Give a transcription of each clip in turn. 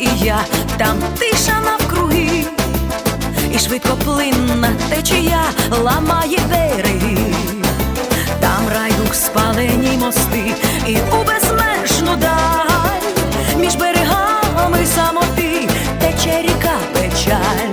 і я, там тиша навкруги, і швидко плинна течія ламає береги, там райдух спалені мости, і у безмежну даль. Між берегами самоти тече ріка печаль.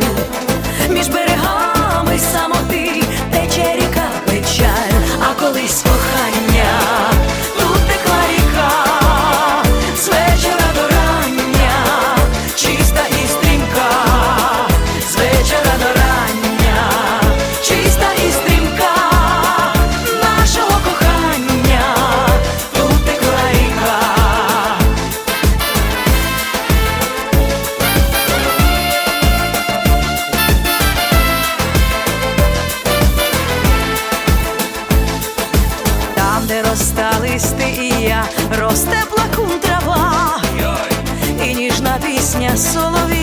Росте плакун трава, і ніжна пісня соловія